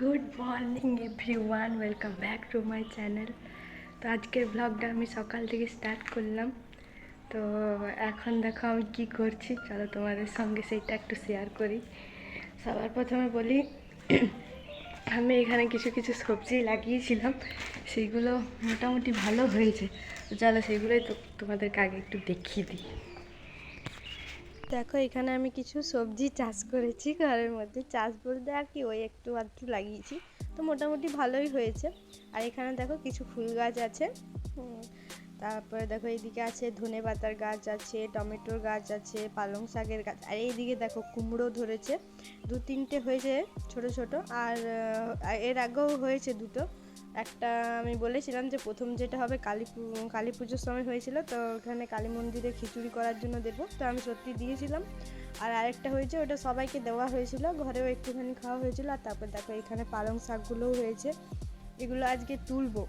Good morning everyone welcome back to my channel. তো আজকের ব্লগটা আমি সকাল থেকে স্টার্ট করলাম। তো এখন দেখো আমি কি করছি, চলো তোমাদের সঙ্গে সেইটা একটু শেয়ার করি। সবার প্রথমে বলি, আমি এখানে কিছু কিছু সবজি লাগিয়েছিলাম, সেইগুলো মোটামুটি ভালো হয়েছে। চলো সেইগুলোই তো তোমাদেরকে আগে একটু দেখিয়ে দিই। দেখো, এখানে আমি কিছু সবজি চাষ করেছি ঘরের মধ্যে। চাষ বলতে আর কি, ওই একটু আধটু লাগিয়েছি। তো মোটামুটি ভালোই হয়েছে। আর এখানে দেখো, কিছু ফুল গাছ আছে। তারপরে দেখো, এইদিকে আছে ধনে পাতার গাছ আছে, টমেটোর গাছ আছে, পালং শাকের গাছ। আর এইদিকে দেখো, কুমড়ো ধরেছে। দু তিনটে হয়েছে ছোট ছোট। আর এর আগেও হয়েছে দুটো। একটা আমি বলেছিলাম যে প্রথম যেটা হবে কালী কালী পুজোর সময় হয়েছিল, তো ওখানে কালী মন্দিরে খিচুড়ি করার জন্য দেবো। তো আমি সত্যি দিয়েছিলাম। আর আরেকটা হয়েছে, ওটা সবাইকে দেওয়া হয়েছিল, ঘরেও একটুখানি খাওয়া হয়েছিল, আর তারপর দেখো এখানে পালং শাকগুলোও হয়েছে। এগুলো আজকে তুলবো।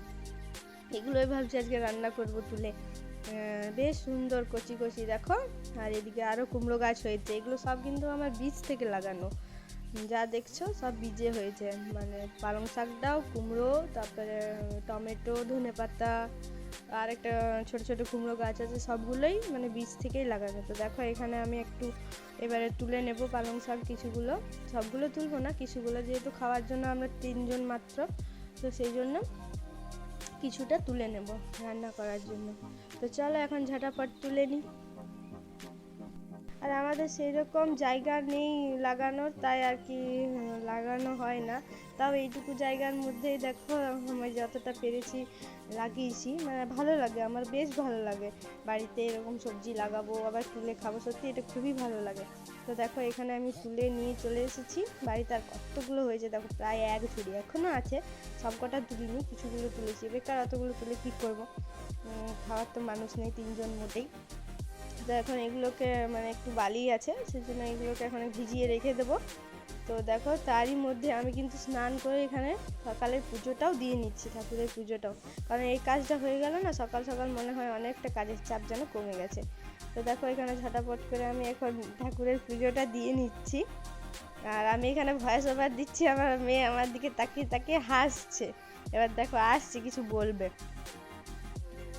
এগুলোই ভাবছি আজকে রান্না করব তুলে। বেশ সুন্দর কচি কচি, দেখো। আর এদিকে আরও কুমড়ো গাছ হয়েছে, এগুলো সব কিন্তু আমার বীজ থেকে লাগানো। যা দেখছ সব বীজে হয়েছে। মানে পালং শাকটাও, কুমড়ো, তারপরে টমেটো, ধনে পাতা আর একটা ছোটো ছোটো কুমড়ো গাছ আছে, সবগুলোই মানে বীজ থেকেই লাগানো। তো দেখো, এখানে আমি একটু এবারে তুলে নেব পালং শাক, কিছুগুলো। সবগুলো তুলবো না, কিছুগুলো যেহেতু খাওয়ার জন্য আমরা তিনজন মাত্র, তো সেই জন্য কিছুটা তুলে নেব রান্না করার জন্য। তো চলো এখন ঝাঁটাপট তুলে নিই। আর আমাদের সেই রকম জায়গা নেই লাগানোর, তাই আর কি লাগানো হয় না। তাও এইটুকু জায়গার মধ্যেই দেখো, আমি যতটা পেরেছি লাগিয়েছি। মানে ভালো লাগে, আমার বেশ ভালো লাগে। বাড়িতে এরকম সবজি লাগাবো, আবার তুলে খাব, সত্যি এটা খুবই ভালো লাগে। তো দেখো, এখানে আমি তুলে নিয়ে চলে এসেছি। বাড়িতে আর কতগুলো হয়েছে দেখো, প্রায় এক ঝুড়ি এখনও আছে। সবকটা তুলিনি, কিছুগুলো তুলেছি। বেকার অতগুলো তুলে কী করব? খাওয়ার তো মানুষ নেই, তিনজন মোটেই। তো এখন এগুলোকে মানে একটু বালি আছে, সেজন্য এগুলোকে এখন ভিজিয়ে রেখে দেবো। তো দেখো, তারই মধ্যে আমি কিন্তু স্নান করে এখানে সকালের পুজোটাও দিয়ে নিচ্ছি, ঠাকুরের পুজোটাও। কারণ এই কাজটা হয়ে গেল না, সকাল সকাল মনে হয় অনেকটা কাজের চাপ যেন কমে গেছে। তো দেখো, এখানে ঝটাপট করে আমি এখন ঠাকুরের পুজোটা দিয়ে নিচ্ছি। আর আমি এখানে ভয়েস ওভার দিচ্ছি, আমার মেয়ে আমার দিকে তাকিয়ে তাকিয়ে হাসছে। এবার দেখো, আসছে, কিছু বলবে।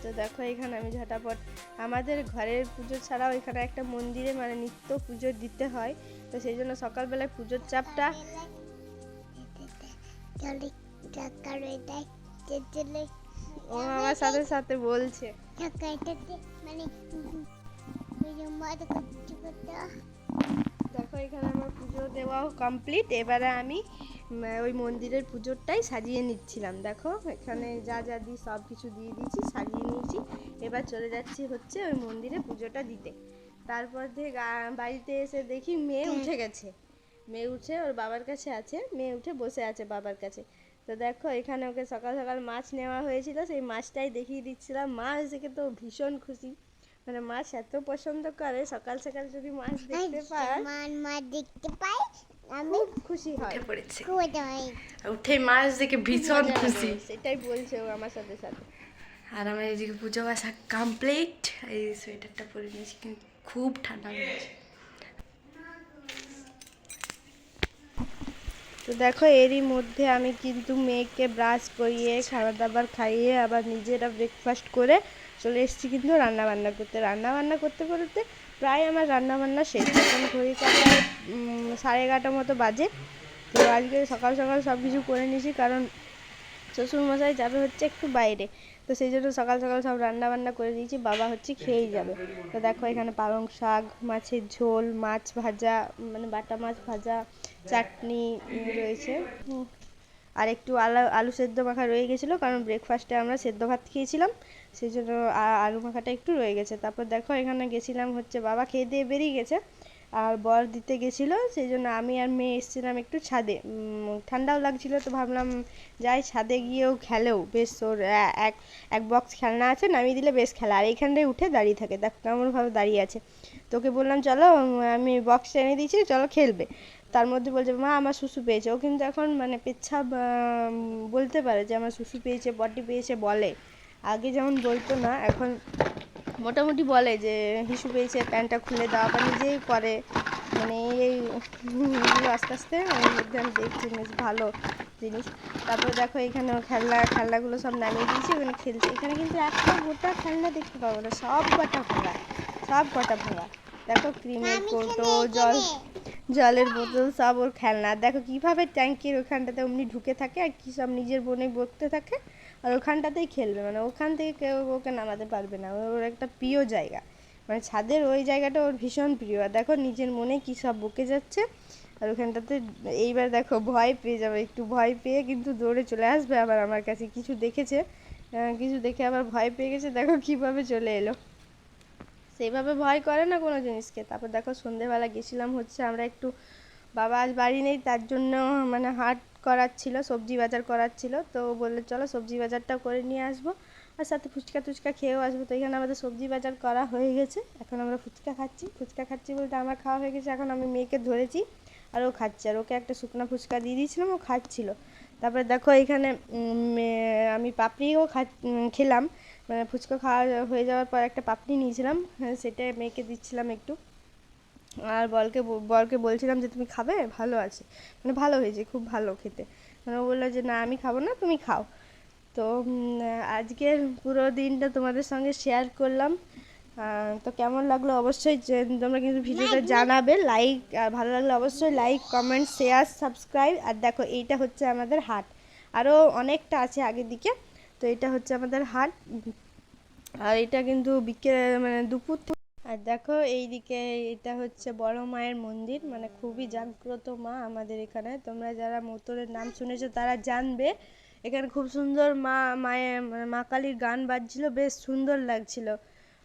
তো দেখো এখানে আমি ঝটাপট, আমাদের ঘরের পুজো ছাড়াও এখানে একটা মন্দিরে মানে নিত্য পুজো দিতে হয়। তো সেই জন্য সকালবেলায় পুজোর চাপটা ও আমার সাথে সাথে বলছে। মানে দেখো, এখানে আমার পুজো দেওয়াও কমপ্লিট এবারে আমি ওই মন্দিরের পুজোরটাই সাজিয়ে নিচ্ছিলাম। দেখো, এখানে যা যা দিই সব কিছু দিয়ে দিয়েছি, সাজিয়ে নিয়েছি। এবার চলে যাচ্ছি হচ্ছে ওই মন্দিরে পুজোটা দিতে। তারপর থেকে বাড়িতে এসে দেখি মেয়ে উঠে গেছে। মেয়ে উঠে ওর বাবার কাছে আছে। মেয়ে উঠে বসে আছে বাবার কাছে। তো দেখো, এখানে ওকে সকাল সকাল মাছ নেওয়া হয়েছিল। সেই মাছটাই দেখিয়ে দিচ্ছিলাম। মাছ দেখে তো ভীষণ খুশি। মানে মাছ এত পছন্দ করে সকাল সকাল যদি মাছ দেখতে পায় মান মা দেখতে পাই আমি খুব খুশি হয়। পড়েছে। উঠে মাছ দেখে ভীষণ খুশি। সেটাই বলছে ও আমার সাথে সাথে। আর আমার এদিকে পুজো বাসা কমপ্লিট এই সোয়েটারটা পরে নিয়েছি কিন্তু খুব ঠান্ডা লাগছে। তো দেখো এরই মধ্যে আমি কিন্তু মেয়েকে ব্রাশ করিয়ে খাবার দাবার খাইয়ে আবার নিজেরা ব্রেকফাস্ট করে চলে এসেছি কিন্তু রান্না বান্না করতে। রান্না বান্না করতে করতে প্রায় আমার রান্না বান্না শেষ। এখন ঘড়ি কাটায় সাড়ে এগারোটার মতো বাজে। তো আজকে সকাল সকাল সব কিছু করে নিয়েছি কারণ শ্বশুরমশাই যাবে হচ্ছে একটু বাইরে। তো সেই জন্য সকাল সকাল সব রান্না বান্না করে দিয়েছি। বাবা হচ্ছে খেয়েই যাবে। তো দেখো এখানে পালং শাক, মাছের ঝোল, মাছ ভাজা মানে বাটা মাছ ভাজা, চাটনি রয়েছে। আর একটু আলু আলু সেদ্ধ মাখা রয়ে গেছিল, কারণ ব্রেকফাস্টে আমরা সেদ্ধ ভাত খেয়েছিলাম সেই জন্য আলু মাখাটা একটু রয়ে গেছে। তারপর দেখো, এখানে গেছিলাম হচ্ছে বাবা খেয়ে দিয়ে বেরিয়ে গেছে, আর বর দিতে গেছিল সেই জন্য আমি আর মেয়ে এসেছিলাম একটু ছাদে। ঠান্ডাও লাগছিল, তো ভাবলাম যাই ছাদে গিয়েও খেলেও। বেশ, ওর এক এক বক্স খেলনা আছে, নামিয়ে দিলে বেশ খেলা। আর এইখানটায় উঠে দাঁড়িয়ে থাকে। দেখ কেমনভাবে দাঁড়িয়ে আছে। তোকে বললাম, চলো, আমি বক্স এনে দিয়েছি, চলো খেলবে। তার মধ্যে বলছে, মা, আমার শুশু পেয়েছে। ও কিন্তু এখন মানে পেচ্ছাপ বলতে পারে যে, আমার শুশু পেয়েছে বটি পেয়েছে, বলে। আগে যেমন বলতো না, এখন মোটামুটি বলে যে, হিসু পেয়েছে, প্যান্টটা খুলে দাও বা নিজেই করে। মানে এই আস্তে আস্তে ওর মধ্যে আমি দেখছি, বেশ ভালো জিনিস। তারপর দেখো এখানে খেলনা, খেলনাগুলো সব নামিয়ে দিয়েছি, ওখানে খেলছে। এখানে কিন্তু একটা গোটা খেলনা দেখতে পাবো না, সব কটা ভাঙা, সব কটা ভাঙা। দেখো ক্রিমের কৌটো জল জলের বোতল সব ওর খেলনা। দেখো কীভাবে ট্যাঙ্কির ওখানটাতে অমনি ঢুকে থাকে আর কি সব নিজের বনে বকতে থাকে আর ওখানটাতেই খেলবে। মানে ওখান থেকে কেউ ওকে নামাতে পারবে না। ওর একটা প্রিয় জায়গা। মানে ছাদের ওই জায়গাটা ওর ভীষণ প্রিয়। আর দেখো নিজের মনে কি সব বকে যাচ্ছে। আর ওখানটাতে এইবার দেখো ভয় পেয়ে যাবে। একটু ভয় পেয়ে কিন্তু দৌড়ে চলে আসবে আবার আমার কাছে। কিছু দেখেছে। কিছু দেখে আবার ভয় পেয়ে গেছে। দেখো কীভাবে চলে এলো। সেইভাবে ভয় করে না কোনো জিনিসকে? তারপর দেখো সন্ধেবেলা গেছিলাম হচ্ছে আমরা একটু বাবা আজ বাড়ি নেই, তার জন্য মানে হাট করার ছিল, সবজি বাজার করার ছিল। তো বললে, চলো সবজি বাজারটাও করে নিয়ে আসব আর সাথে ফুচকা টুচকা খেয়েও আসব। তো এখানে আমাদের সবজি বাজার করা হয়ে গেছে। এখন আমরা ফুচকা খাচ্ছি। ফুচকা খাচ্ছি বলতে আমার খাওয়া হয়ে গেছে। এখন আমি মেয়েকে ধরেছি আর ও খাচ্ছে। আর ওকে একটা শুকনো ফুচকা দিয়ে দিয়েছিলাম, ও খাচ্ছিল। তারপরে দেখো এখানে আমি পাপড়িও খা খেলাম। মানে ফুচকা খাওয়া হয়ে যাওয়ার পর একটা পাপড়ি নিয়েছিলাম হ্যাঁ, সেটা মেয়েকে দিচ্ছিলাম একটু। আর বলকে ব- বরকে বলছিলাম যে তুমি খাবে? ভালো আছে। মানে ভালো হয়েছে খুব ভালো খেতে। মানে ও বলল যে না আমি খাব না তুমি খাও। তো আজকের পুরো দিনটা তোমাদের সঙ্গে শেয়ার করলাম। তো কেমন লাগল অবশ্যই তোমরা কিন্তু ভিডিওটা জানাবে লাইক আর ভালো লাগলে অবশ্যই লাইক কমেন্ট শেয়ার সাবস্ক্রাইব আর দেখো এইটা হচ্ছে আমাদের হাট। আরও অনেকটা আছে আগের দিকে। তো এটা হচ্ছে আমাদের হাট। আর এটা কিন্তু বিকেল মানে দুপুর আর দেখো, এইদিকে এটা হচ্ছে বড় মায়ের মন্দির। মানে খুবই জাগ্রত মা আমাদের এখানে। তোমরা যারা মোতরের নাম শুনেছো, তারা জানবে। এখানে খুব সুন্দর মা মায়ের মানে মা কালীর গান বাজছিল, বেশ সুন্দর লাগছিল।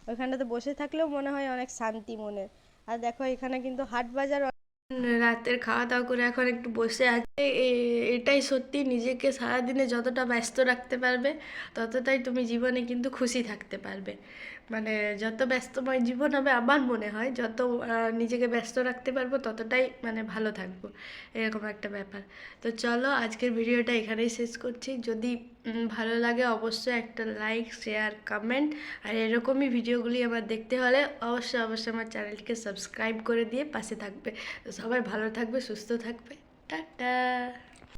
ওইখানটাতে বসে থাকলেও মনে হয় অনেক শান্তি মনের আর দেখো, এখানে কিন্তু হাট বাজার রাতের খাওয়া দাওয়া করে এখন একটু বসে আছে। এটাই সত্যি, নিজেকে সারাদিনে যতটা ব্যস্ত রাখতে পারবে, ততটাই তুমি জীবনে কিন্তু খুশি থাকতে পারবে। মানে যত ব্যস্তময় জীবন হবে আমার মনে হয়, যত নিজেকে ব্যস্ত রাখতে পারব ততটাই মানে ভালো থাকব। এরকম একটা ব্যাপার। তো চলো আজকের ভিডিওটা এখানেই শেষ করছি। যদি ভালো লাগে অবশ্যই একটা লাইক শেয়ার কমেন্ট আর এরকমই ভিডিওগুলি আমার দেখতে হলে অবশ্যই অবশ্যই আমার চ্যানেলটিকে সাবস্ক্রাইব করে দিয়ে পাশে থাকবে। সবাই ভালো থাকবে, সুস্থ থাকবে। টাটা!